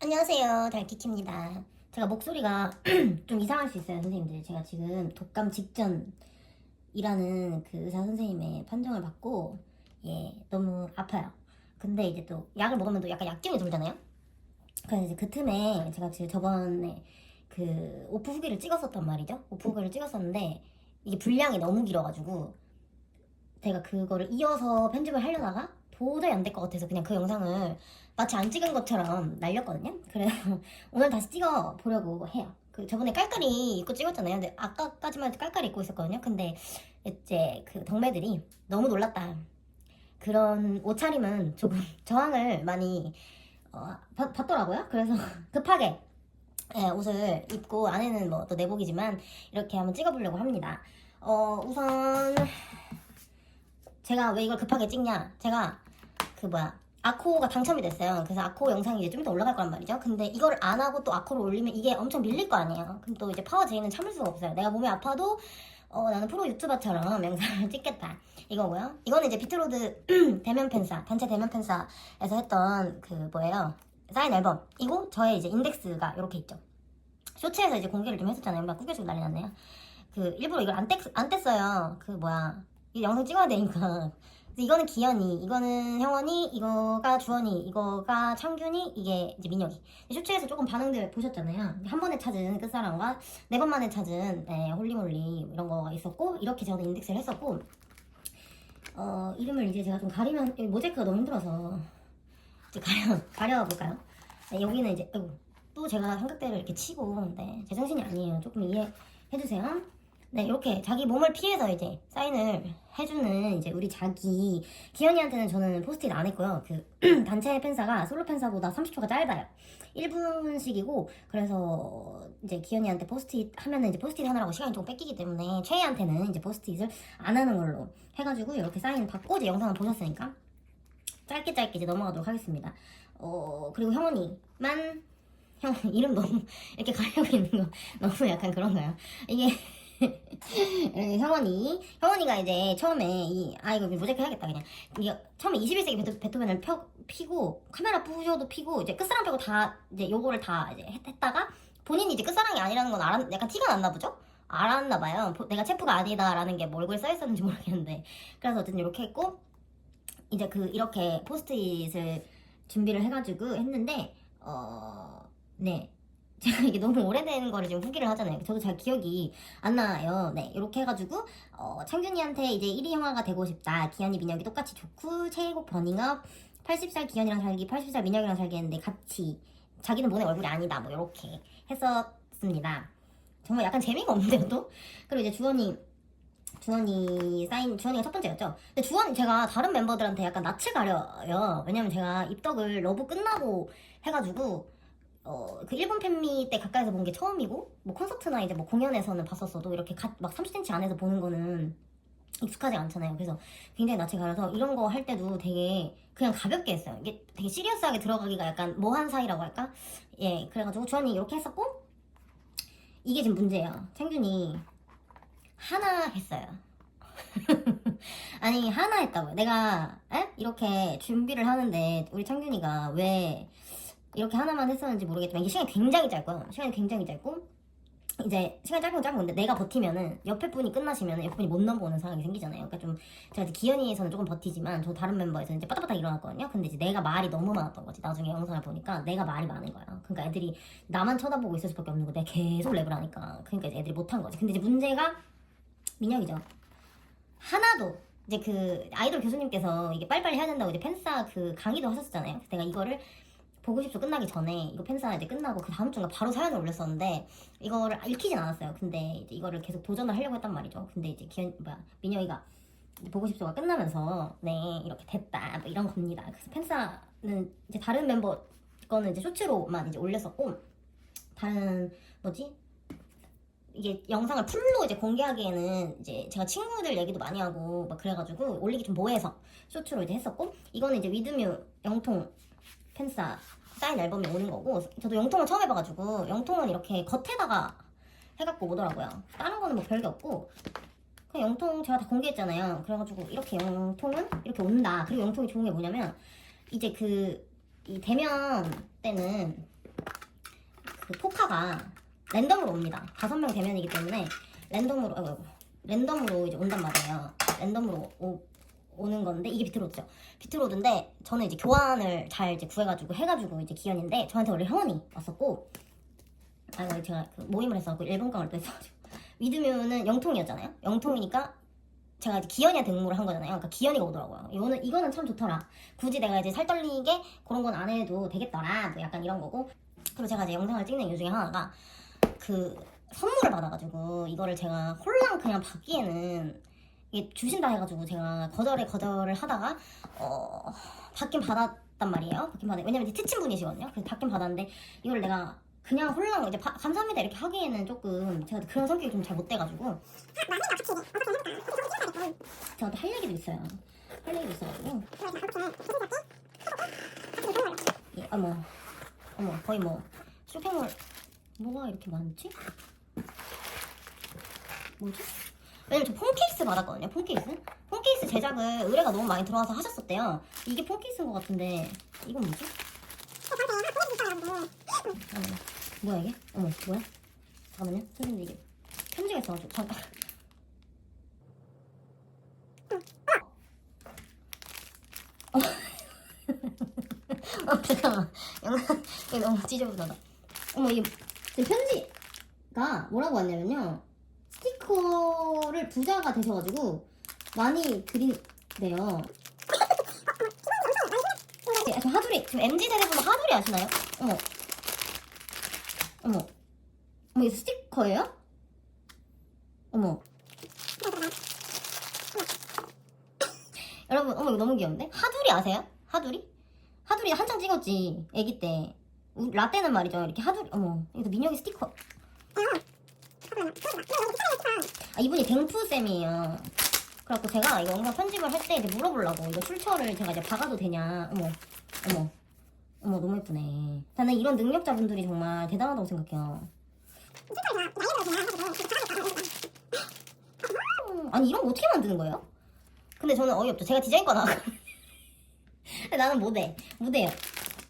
안녕하세요. 달키키입니다. 제가 목소리가 좀 이상할 수 있어요 선생님들. 제가 지금 독감 직전이라는 그 의사 선생님의 판정을 받고 예 너무 아파요. 근데 이제 또 약을 먹으면 또 약간 약기운이 돌잖아요? 그래서 이제 그 틈에 제가 지금 저번에 그 오프 후기를 찍었었단 말이죠? 오프 후기를 찍었었는데 이게 분량이 너무 길어가지고 제가 그거를 이어서 편집을 하려다가 도저히 안 될 것 같아서 그냥 그 영상을 마치 안 찍은 것처럼 날렸거든요. 그래서 오늘 다시 찍어 보려고 해요. 그 저번에 깔깔이 입고 찍었잖아요. 근데 아까까지만 해도 깔깔이 입고 있었거든요. 근데 이제 그 덕매들이 너무 놀랐다. 그런 옷차림은 조금 저항을 많이 어, 받, 받더라고요. 그래서 급하게 예, 옷을 입고 안에는 뭐 또 내복이지만 이렇게 한번 찍어보려고 합니다. 어, 우선 제가 왜 이걸 급하게 찍냐? 제가 그 뭐야 아코가 당첨이 됐어요. 그래서 아코 영상이 이제 좀 이따 올라갈 거란 말이죠. 근데 이걸 안 하고 또 아코를 올리면 이게 엄청 밀릴 거 아니에요. 그럼 또 이제 파워 제이는 참을 수가 없어요. 내가 몸이 아파도 어, 나는 프로 유튜버처럼 영상을 찍겠다. 이거고요. 이거는 이제 비트로드 대면 팬사, 단체 대면 팬사에서 했던 그 뭐예요? 사인 앨범. 이고 저의 이제 인덱스가 이렇게 있죠. 쇼츠에서 이제 공개를 좀 했었잖아요. 막 꾸겨주고 난리 났네요. 그 일부러 이걸 안, 뗐, 안 뗐어요. 그 뭐야. 이 영상 찍어야 되니까. 이거는 기현이, 이거는 형원이, 이거가 주원이, 이거가 창균이, 이게 이제 민혁이. 쇼츠에서 조금 반응들 보셨잖아요. 한 번에 찾은 끝사랑과 네 번 만에 찾은 네, 홀리몰리 이런 거가 있었고 이렇게 저는 인덱스를 했었고 어 이름을 이제 제가 좀 가리면 모자이크가 너무 힘들어서 이제 가려 가려볼까요? 네, 여기는 이제 아이고, 또 제가 삼각대를 이렇게 치고 네, 제 정신이 아니에요. 조금 이해해 주세요. 네, 이렇게 자기 몸을 피해서 이제 사인을 해주는 이제 우리 자기 기현이한테는 저는 포스트잇 안 했고요. 그 단체 팬사가 솔로 팬사보다 30초가 짧아요. 1분씩이고 그래서 이제 기현이한테 포스트잇 하면은 이제 포스트잇 하느라고 시간이 좀 뺏기기 때문에 최애한테는 이제 포스트잇을 안 하는 걸로 해가지고 이렇게 사인 받고 이제 영상을 보셨으니까 짧게 짧게 이제 넘어가도록 하겠습니다. 어 그리고 형원이만 형 이름 너무 이렇게 가려고 있는 거 너무 약간 그런가요? 이게 네, 형원이 형원이가 이제 처음에 이 아 이거 모자이크 해야겠다 그냥 이게 처음에 21세기 베토, 베토벤을 펴, 피고 카메라 부셔도 피고 이제 끝사랑 빼고 다 이제 요거를 다 이제 했, 했다가 본인이 이제 끝사랑이 아니라는 건 알았 약간 티가 났나 보죠? 알았나 봐요. 보- 내가 체프가 아니다라는 게 뭐 얼굴에 써 있었는지 모르겠는데 그래서 어쨌든 이렇게 했고 이제 그 이렇게 포스트잇을 준비를 해가지고 했는데 어 네 제가 이게 너무 오래된 거를 지금 후기를 하잖아요. 저도 잘 기억이 안 나요. 네, 이렇게 해가지고 어, 창균이한테 이제 1위 형아가 되고 싶다. 기현이 민혁이 똑같이 좋고 최애곡 버닝업 80살 기현이랑 살기 80살 민혁이랑 살기 했는데 같이 자기는 보낸 얼굴이 아니다. 뭐 이렇게 했었습니다. 정말 약간 재미가 없는데요 또? 그리고 이제 주원이 주원이 사인 주원이가 첫 번째였죠. 근데 주원 제가 다른 멤버들한테 약간 낯을 가려요. 왜냐면 제가 입덕을 러브 끝나고 해가지고 어, 그 일본 팬미 때 가까이서 본 게 처음이고, 뭐 콘서트나 이제 뭐 공연에서는 봤었어도 이렇게 가, 막 30cm 안에서 보는 거는 익숙하지 않잖아요. 그래서 굉장히 낯을 가려서 이런 거 할 때도 되게 그냥 가볍게 했어요. 이게 되게 시리어스하게 들어가기가 약간 뭐한 사이라고 할까? 예, 그래가지고 주원이 이렇게 했었고, 이게 지금 문제예요. 창균이 하나 했어요. 아니 하나 했다고요. 내가 에? 이렇게 준비를 하는데 우리 창균이가 왜 이렇게 하나만 했었는지 모르겠지만 이게 시간이 굉장히 짧고요. 시간이 굉장히 짧고 이제 시간이 짧은 건 짧은 건데 내가 버티면은 옆에 분이 끝나시면은 옆에 분이 못 넘어오는 상황이 생기잖아요. 그러니까 좀 제가 기현이에서는 조금 버티지만 저 다른 멤버에서는 이제 빠딱빠딱 일어났거든요. 근데 이제 내가 말이 너무 많았던 거지. 나중에 영상을 보니까 내가 말이 많은 거야. 그러니까 애들이 나만 쳐다보고 있을 수밖에 없는 거 내가 계속 랩을 하니까 그러니까 이제 애들이 못한 거지. 근데 이제 문제가 민혁이죠. 하나도 이제 그 아이돌 교수님께서 이게 빨리빨리 해야 된다고 이제 팬싸 그 강의도 하셨잖아요. 그래서 내가 이거를 보고 싶어 끝나기 전에 이거 팬싸 이제 끝나고 그 다음 주인가 바로 사연을 올렸었는데 이거를 읽히진 않았어요. 근데 이제 이거를 계속 도전을 하려고 했단 말이죠. 근데 이제 기현 뭐야 민혁이가 이제 보고 싶소가 끝나면서 네 이렇게 됐다 뭐 이런 겁니다. 그래서 팬싸는 이제 다른 멤버 거는 이제 쇼츠로만 이제 올렸었고 다른 뭐지 이게 영상을 풀로 이제 공개하기에는 이제 제가 친구들 얘기도 많이 하고 막 그래가지고 올리기 좀 뭐해서 쇼츠로 이제 했었고 이거는 이제 위드뮤 영통 팬싸 사인 앨범이 오는 거고 저도 영통을 처음 해봐가지고 영통은 이렇게 겉에다가 해갖고 오더라고요 다른 거는 뭐 별게 없고 그 영통 제가 다 공개했잖아요. 그래가지고 이렇게 영통은 이렇게 온다. 그리고 영통이 좋은 게 뭐냐면 이제 그 이 대면 때는 그 포카가 랜덤으로 옵니다. 다섯 명 대면이기 때문에 랜덤으로 아이고, 랜덤으로 이제 온단 말이에요. 랜덤으로 오, 오는 건데 이게 비트로드죠. 비트로드인데 저는 이제 교환을 잘 이제 구해가지고 해가지고 이제 기현인데 저한테 원래 형원이 왔었고 아이고 제가 그 모임을 했었고 일본 강을 또 했어가지고 위드뮤는 영통이었잖아요. 영통이니까 제가 이제 기현이한테 응모를 한 거잖아요. 그러니까 기현이가 오더라고요. 이거는 이거는 참 좋더라. 굳이 내가 이제 살 떨리게 그런 건 안 해도 되겠더라. 뭐 약간 이런 거고. 그리고 제가 이제 영상을 찍는 이유 중에 하나가 그 선물을 받아가지고 이거를 제가 홀랑 그냥 받기에는 주신다 해가지고 제가 거절에 거절을 하다가 어 받긴 받았단 말이에요. 받긴 받아. 왜냐면 특친 분이시거든요. 그래서 받긴 받았는데 이걸 내가 그냥 홀랑 이제 바- 감사합니다 이렇게 하기에는 조금 제가 그런 성격이 좀 잘 못 돼가지고 저한테 할 얘기도 있어요. 할 얘기도 있어가지고 예, 어머 어머 거의 뭐 쇼핑몰 뭐가 이렇게 많지? 뭐지? 왜냐면 저 폰케이스 받았거든요 폰케이스. 폰케이스 제작을 의뢰가 너무 많이 들어와서 하셨었대요. 이게 폰케이스인 것 같은데 이건 뭐지? 어머, 뭐야 이게? 어머 뭐야? 잠깐만요 선생님 이게 편지가 있어가지고 잠깐 어. 잠깐만. 영상 이거 너무 지저분하다. 어머 이게 편지가 뭐라고 왔냐면요 스티커를 부자가 되셔가지고 많이 드린대요 네, 저 하두리 지금 MZ 세대분 하두리 아시나요? 어머 어머 어머 이거 스티커예요? 어머 여러분 어머 이거 너무 귀여운데? 하두리 아세요? 하두리? 하두리 한창 찍었지 애기 때 우- 라떼는 말이죠 이렇게 하두리 어머 이거 민혁이 스티커 아 이분이 댕푸쌤이에요. 그래갖고 제가 이거 영상 편집을 할 때 이제 물어보려고 이거 출처를 제가 이제 박아도 되냐. 어머 어머 어머 너무 예쁘네. 저는 이런 능력자분들이 정말 대단하다고 생각해요. 음, 아니 이런 거 어떻게 만드는 거예요? 근데 저는 어이없죠. 제가 디자인과 근데 나는 못해 못해요.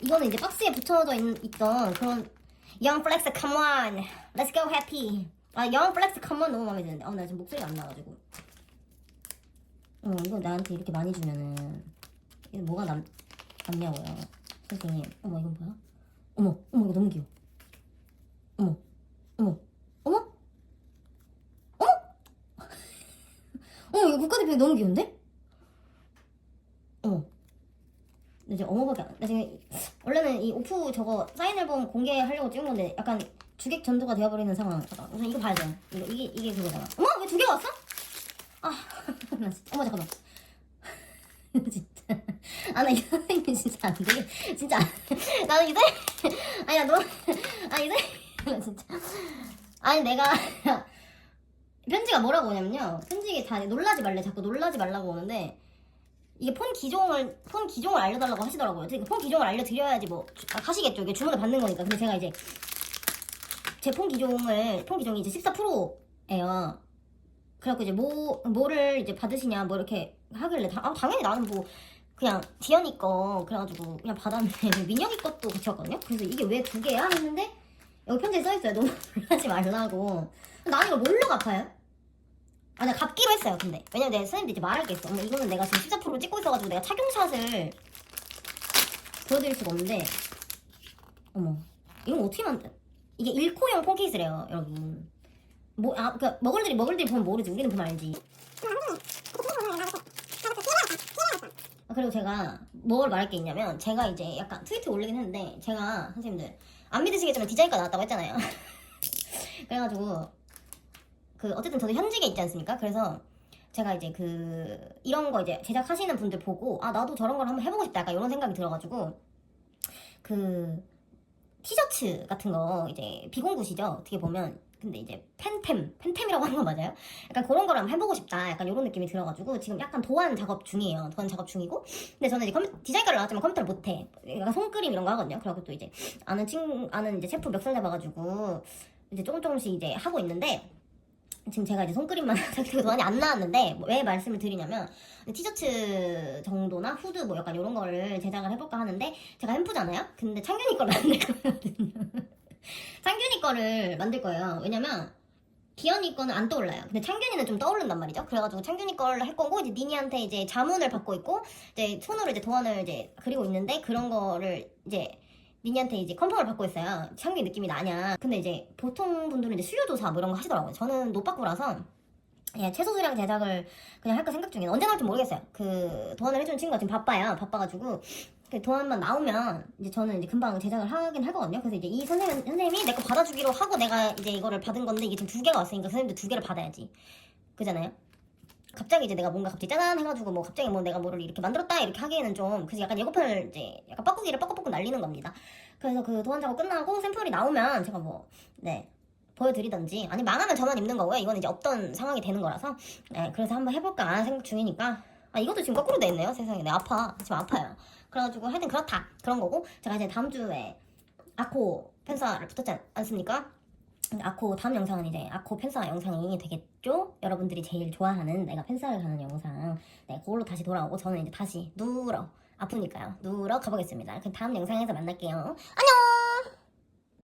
이거는 이제 박스에 붙여져 있, 있던 그런 Young Flex come on. Let's go happy 아 Flex come on 너무 마음에 드는데. 어나 지금 목소리가 안 나가지고. 어 이거 나한테 이렇게 많이 주면은 이게 뭐가 남, 남냐고요. 선생님. 어머 이건 뭐야? 어머 어머 이거 너무 귀여워. 어머 어머 어머? 어머? 어머 이거 국가대표 너무 귀여운데? 어머. 근데 이제 어머밖에 안, 나 지금 원래는 이 오프 저거 사인 앨범 공개하려고 찍은 건데 약간 주객 전도가 되어버리는 상황. 잠깐 우선 이거 봐야 돼. 이거 이게 이게 그거잖아. 어머 왜 두 개 왔어? 아, 나 진짜. 어머 잠깐만. 진짜. 아 나 이 선생님 진짜 안 돼. 진짜. 나는 이 선생님 아니 나 너무 아니 이 선생님 진짜 아니 내가 편지가 뭐라고 오냐면요. 편지에 다 놀라지 말래 자꾸 놀라지 말라고 오는데 이게 폰 기종을 폰 기종을 알려달라고 하시더라고요. 그폰 기종을 알려드려야지 뭐 아, 하시겠죠. 이게 주문을 받는 거니까. 근데 제가 이제 제 폰 기종을 폰 기종이 이제 14 프로예요. 그래갖고 이제 뭐 뭐를 이제 받으시냐 뭐 이렇게 하길래 다, 아, 당연히 나는 뭐 그냥 디언이 거 그래가지고 그냥 받았는데 민혁이 것도 붙였거든요. 그래서 이게 왜 두 개야 했는데 여기 편지에 써 있어요. 너무 놀라지 말라고. 나는 이걸 뭘로 갚아요? 아, 내가 갚기로 했어요, 근데. 왜냐면 내가 선생님들 이제 말할 게 있어. 어머, 이거는 내가 지금 14%로 찍고 있어가지고 내가 착용샷을 보여드릴 수가 없는데. 어머, 이건 어떻게 만들, 이게 1코형 폰케이스래요, 여러분. 뭐, 아, 그, 먹을들이, 먹을들이 보면 모르지. 우리는 보면 알지. 아, 그리고 제가 뭘 말할 게 있냐면, 제가 이제 약간 트위터 올리긴 했는데, 제가, 선생님들, 안 믿으시겠지만 디자인과 나왔다고 했잖아요. 그래가지고, 그 어쨌든 저도 현직에 있지 않습니까? 그래서 제가 이제 그 이런 거 이제 제작하시는 분들 보고 아 나도 저런 걸 한번 해보고 싶다 약간 이런 생각이 들어가지고 그 티셔츠 같은 거 이제 비공구시죠? 어떻게 보면. 근데 이제 팬템 팬템이라고 하는 거 맞아요? 약간 그런 한번 해보고 싶다. 약간 이런 느낌이 들어가지고 지금 약간 도안 작업 중이에요. 도안 작업 중이고. 근데 저는 이제 디자인과를 나왔지만 컴퓨터를 못해. 약간 손그림 이런 거 하거든요. 그래갖고 또 이제 아는 친 아는 이제 셰프 멱살 잡아가지고 이제 조금 조금씩 이제 하고 있는데 지금 제가 이제 손그림만 상태로 도안이 안 나왔는데 뭐왜 말씀을 드리냐면 티셔츠 정도나 후드 뭐 약간 이런 거를 제작을 해볼까 하는데 제가 햄프잖아요. 근데 창균이 거를 만들 거거든요. 창균이 거를 만들 거예요. 왜냐면 기현이 거는 안 떠올라요. 근데 창균이는 좀 떠오른단 말이죠. 그래가지고 창균이 거를 할 거고 이제 니니한테 이제 자문을 받고 있고 이제 손으로 이제 도안을 이제 그리고 있는데 그런 거를 이제 니니한테 이제 컨펌을 받고 있어요. 창균이 느낌이 나냐. 근데 이제 보통 분들은 이제 수요 조사 뭐 이런 거 하시더라고요. 저는 노빠꾸라서 예, 최소 수량 제작을 그냥 할까 생각 중이에요. 언제 나올지 모르겠어요. 그 도안을 해주는 친구가 지금 바빠요. 바빠가지고 그 도안만 나오면 이제 저는 이제 금방 제작을 하긴 하거든요. 그래서 이제 이 선생님 선생님이 내 거 받아주기로 하고 내가 이제 이거를 받은 건데 이게 지금 두 개가 왔으니까 선생님도 두 개를 받아야지. 그잖아요. 갑자기 이제 내가 뭔가 갑자기 짜잔 해가지고 뭐 갑자기 뭐 내가 뭐를 이렇게 만들었다 이렇게 하기에는 좀 그래서 약간 예고편을 이제 약간 뻐꾸기를 뻐꾸뻐꾸 날리는 겁니다. 그래서 그 도안 작업 끝나고 샘플이 나오면 제가 뭐 네. 보여드리던지 아니 망하면 저만 입는 거고요. 이건 이제 없던 상황이 되는 거라서. 네, 그래서 한번 해볼까 생각 중이니까. 아 이것도 지금 거꾸로 돼 있네요. 세상에. 내 아파. 지금 아파요. 그래가지고 하여튼 그렇다. 그런 거고 제가 이제 다음 주에 아코 팬사를 붙었지 않습니까 아코 다음 영상은 이제 아코 팬사 영상이 되겠죠? 여러분들이 제일 좋아하는 내가 팬사를 가는 영상. 네 그걸로 다시 돌아오고 저는 이제 다시 누러 아프니까요. 누러 가보겠습니다. 그럼 다음 영상에서 만날게요. 안녕